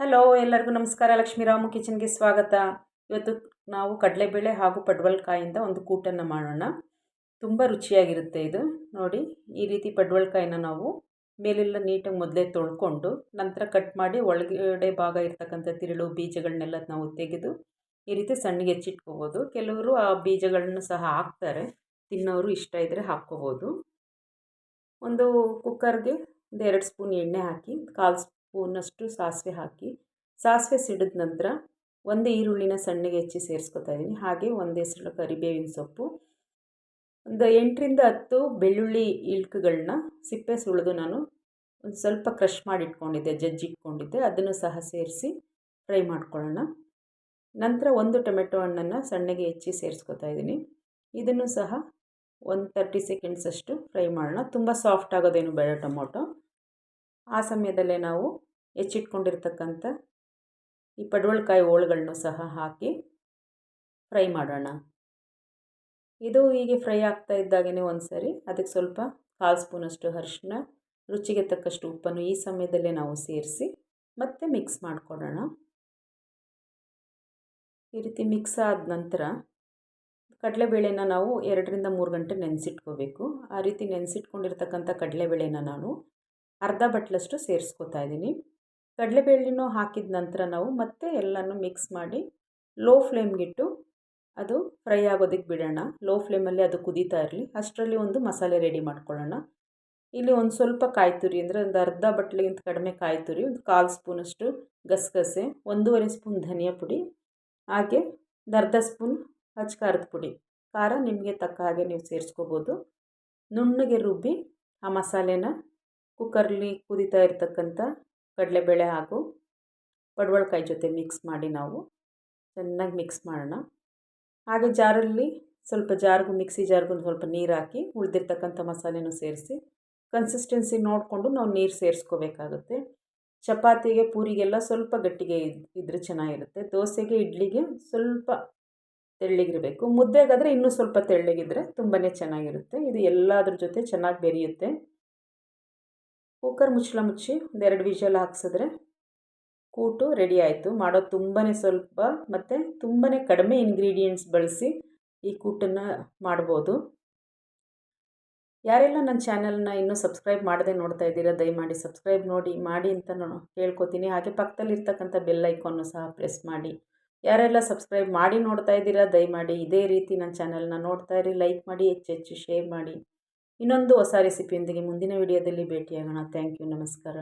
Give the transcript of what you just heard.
Hello ಎಲ್ಲರಿಗೂ ನಮಸ್ಕಾರ. ಲಕ್ಷ್ಮೀರಾಮು ಕಿಚನ್ಗೆ ಸ್ವಾಗತ. ಇವತ್ತು ನಾವು ಕಡಲೆಬೇಳೆ ಹಾಗೂ ಪಡ್ವಲ್ಕಾಯಿಂದ ಒಂದು ಕೂಟನ್ನು ಮಾಡೋಣ. ತುಂಬ ರುಚಿಯಾಗಿರುತ್ತೆ ಇದು. ನೋಡಿ, ಈ ರೀತಿ ಪಡ್ವಲ್ಕಾಯಿನ ನಾವು ಮೇಲೆಲ್ಲ ನೀಟಾಗಿ ಮೊದಲೇ ತೊಳ್ಕೊಂಡು, ನಂತರ ಕಟ್ ಮಾಡಿ ಒಳಗಡೆ ಭಾಗ ಇರ್ತಕ್ಕಂಥ ತಿರುಳು ಬೀಜಗಳನ್ನೆಲ್ಲ ನಾವು ತೆಗೆದು ಈ ರೀತಿ ಸಣ್ಣಗೆ ಹೆಚ್ಚಿಟ್ಕೋಬೋದು. ಕೆಲವರು ಆ ಬೀಜಗಳನ್ನು ಸಹ ಹಾಕ್ತಾರೆ. ತಿನ್ನೋರು ಇಷ್ಟ ಇದ್ದರೆ ಹಾಕ್ಕೋಬೋದು. ಒಂದು ಕುಕ್ಕರ್ಗೆ ಒಂದು ಎರಡು ಸ್ಪೂನ್ ಎಣ್ಣೆ ಹಾಕಿ, ಕಾಲು ಸ್ಪೂನಷ್ಟು ಸಾಸಿವೆ ಹಾಕಿ, ಸಾಸಿವೆ ಸಿಡಿದ ನಂತರ ಒಂದೇ ಈರುಳ್ಳಿನ ಸಣ್ಣಗೆ ಹೆಚ್ಚಿ ಸೇರಿಸ್ಕೊತಾ ಇದ್ದೀನಿ ಹಾಗೆ ಒಂದೇ ಹೆಸರು ಕರಿಬೇವಿನ ಸೊಪ್ಪು, ಒಂದು ಎಂಟರಿಂದ ಹತ್ತು ಬೆಳ್ಳುಳ್ಳಿ ಇಳ್ಕುಗಳನ್ನ ಸಿಪ್ಪೆ ಸುಳಿದು ನಾನು ಒಂದು ಸ್ವಲ್ಪ ಕ್ರಷ್ ಮಾಡಿ ಇಟ್ಕೊಂಡಿದ್ದೆ ಜಜ್ಜಿಟ್ಕೊಂಡಿದ್ದೆ. ಅದನ್ನು ಸಹ ಸೇರಿಸಿ ಫ್ರೈ ಮಾಡ್ಕೊಳ್ಳೋಣ. ನಂತರ ಒಂದು ಟೊಮೆಟೊ ಹಣ್ಣನ್ನು ಸಣ್ಣಗೆ ಹೆಚ್ಚಿ ಸೇರಿಸ್ಕೊತಾ ಇದ್ದೀನಿ ಇದನ್ನು ಸಹ ಒಂದು ತರ್ಟಿ ಸೆಕೆಂಡ್ಸಷ್ಟು ಫ್ರೈ ಮಾಡೋಣ. ತುಂಬ ಸಾಫ್ಟ್ ಆಗೋದೇನು ಬೇಡ ಟೊಮೊಟೊ. ಆ ಸಮಯದಲ್ಲೇ ನಾವು ಹೆಚ್ಚಿಟ್ಕೊಂಡಿರ್ತಕ್ಕಂಥ ಈ ಪಡವಲಕಾಯಿ ಹೋಳುಗಳನ್ನು ಸಹ ಹಾಕಿ ಫ್ರೈ ಮಾಡೋಣ. ಇದು ಹೀಗೆ ಫ್ರೈ ಆಗ್ತಾ ಇದ್ದಾಗೇ ಒಂದು ಸರಿ ಅದಕ್ಕೆ ಸ್ವಲ್ಪ ಕಾಲು ಸ್ಪೂನಷ್ಟು ಅರಿಶಿನ ರುಚಿಗೆ ತಕ್ಕಷ್ಟು ಉಪ್ಪನ್ನು ಈ ಸಮಯದಲ್ಲೇ ನಾವು ಸೇರಿಸಿ ಮತ್ತೆ ಮಿಕ್ಸ್ ಮಾಡಿಕೊಡೋಣ. ಈ ರೀತಿ ಮಿಕ್ಸ್ ಆದ ನಂತರ ಕಡಲೆಬೇಳೆನ ನಾವು ಎರಡರಿಂದ ಮೂರು ಗಂಟೆ ನೆನೆಸಿಟ್ಕೋಬೇಕು. ಆ ರೀತಿ ನೆನೆಸಿಟ್ಕೊಂಡಿರ್ತಕ್ಕಂಥ ಕಡಲೆಬೇಳೆನ ನಾನು ಅರ್ಧ ಬಟ್ಲಷ್ಟು ಸೇರಿಸ್ಕೊತಾ ಇದ್ದೀನಿ. ಕಡಲೆಬೇಳೆನೂ ಹಾಕಿದ ನಂತರ ನಾವು ಮತ್ತೆ ಎಲ್ಲನೂ ಮಿಕ್ಸ್ ಮಾಡಿ ಲೋ ಫ್ಲೇಮ್ಗಿಟ್ಟು ಅದು ಫ್ರೈ ಆಗೋದಕ್ಕೆ ಬಿಡೋಣ. ಲೋ ಫ್ಲೇಮಲ್ಲಿ ಅದು ಕುದೀತಾ ಇರಲಿ. ಅಷ್ಟರಲ್ಲಿ ಒಂದು ಮಸಾಲೆ ರೆಡಿ ಮಾಡ್ಕೊಳ್ಳೋಣ. ಇಲ್ಲಿ ಒಂದು ಸ್ವಲ್ಪ ಕಾಯಿ ತುರಿ ಅಂದರೆ ಒಂದು ಅರ್ಧ ಬಟ್ಲಿಗಿಂತ ಕಡಿಮೆ ಕಾಯಿ ತುರಿ ಒಂದು ಕಾಲು ಸ್ಪೂನಷ್ಟು ಗಸಗಸೆ, ಒಂದೂವರೆ ಸ್ಪೂನ್ ಧನಿಯಾ ಪುಡಿ, ಹಾಗೆ ಒಂದು ಅರ್ಧ ಸ್ಪೂನ್ ಹಚ್ಚ ಖಾರದ ಪುಡಿ. ಖಾರ ನಿಮಗೆ ತಕ್ಕ ಹಾಗೆ ನೀವು ಸೇರಿಸ್ಕೋಬೋದು. ನುಣ್ಣಗೆ ರುಬ್ಬಿ ಆ ಮಸಾಲೆನ ಕುಕ್ಕರ್ಲಿ ಕುದೀತಾ ಇರ್ತಕ್ಕಂಥ ಕಡಲೆಬೇಳೆ ಹಾಗೂ ಪಡವಲಕಾಯಿ ಜೊತೆ ಮಿಕ್ಸ್ ಮಾಡಿ ನಾವು ಚೆನ್ನಾಗಿ ಮಿಕ್ಸ್ ಮಾಡೋಣ. ಹಾಗೆ ಜಾರಲ್ಲಿ ಸ್ವಲ್ಪ ಜಾರ್ಗು ಮಿಕ್ಸಿ ಜಾರ್ಗು ಸ್ವಲ್ಪ ನೀರು ಹಾಕಿ ಉಳಿದಿರ್ತಕ್ಕಂಥ ಮಸಾಲೆನೂ ಸೇರಿಸಿ ಕನ್ಸಿಸ್ಟೆನ್ಸಿ ನೋಡಿಕೊಂಡು ನಾವು ನೀರು ಸೇರಿಸ್ಕೋಬೇಕಾಗುತ್ತೆ. ಚಪಾತಿಗೆ, ಪೂರಿಗೆಲ್ಲ ಸ್ವಲ್ಪ ಗಟ್ಟಿಗೆ ಇದ್ದರೆ ಚೆನ್ನಾಗಿರುತ್ತೆ. ದೋಸೆಗೆ, ಇಡ್ಲಿಗೆ ಸ್ವಲ್ಪ ತೆಳ್ಳಗಿರಬೇಕು. ಮುದ್ದೆಗಾದರೆ ಇನ್ನೂ ಸ್ವಲ್ಪ ತೆಳ್ಳಗಿದ್ರೆ ತುಂಬಾ ಚೆನ್ನಾಗಿರುತ್ತೆ. ಇದು ಎಲ್ಲದ್ರ ಜೊತೆ ಚೆನ್ನಾಗಿ ಬೆರೆಯುತ್ತೆ. ಕುಕ್ಕರ್ ಮುಚ್ಚಳ ಮುಚ್ಚಿ ಒಂದೆರಡು ವಿಷಲ್ ಹಾಕ್ಸಿದ್ರೆ ಕೂಟು ರೆಡಿ ಆಯಿತು. ಮಾಡೋದು ತುಂಬಾ ಸ್ವಲ್ಪ ಮತ್ತು ತುಂಬಾ ಕಡಿಮೆ ಇಂಗ್ರೀಡಿಯೆಂಟ್ಸ್ ಬಳಸಿ ಈ ಕೂಟನ್ನು ಮಾಡ್ಬೋದು. ಯಾರೆಲ್ಲ ನನ್ನ ಚಾನಲ್ನ ಇನ್ನೂ ಸಬ್ಸ್ಕ್ರೈಬ್ ಮಾಡದೆ ನೋಡ್ತಾ ಇದ್ದೀರಾ, ದಯಮಾಡಿ ಸಬ್ಸ್ಕ್ರೈಬ್ ನೋಡಿ, ಮಾಡಿ ಅಂತ ನಾನು ಕೇಳ್ಕೊತೀನಿ. ಹಾಗೆ ಪಕ್ಕದಲ್ಲಿರ್ತಕ್ಕಂಥ ಬೆಲ್ ಐಕಾನ್ನು ಸಹ ಪ್ರೆಸ್ ಮಾಡಿ. ಯಾರೆಲ್ಲ ಸಬ್ಸ್ಕ್ರೈಬ್ ಮಾಡಿ ನೋಡ್ತಾ ಇದ್ದೀರಾ, ದಯಮಾಡಿ ಇದೇ ರೀತಿ ನನ್ನ ಚಾನಲ್ನ ನೋಡ್ತಾ ಇರಿ ಲೈಕ್ ಮಾಡಿ, ಹೆಚ್ಚು ಹೆಚ್ಚು ಶೇರ್ ಮಾಡಿ. ಇನ್ನೊಂದು ಹೊಸ ರೆಸಿಪಿಯೊಂದಿಗೆ ಮುಂದಿನ ವಿಡಿಯೋದಲ್ಲಿ ಭೇಟಿಯಾಗೋಣ. ಥ್ಯಾಂಕ್ ಯು ನಮಸ್ಕಾರ.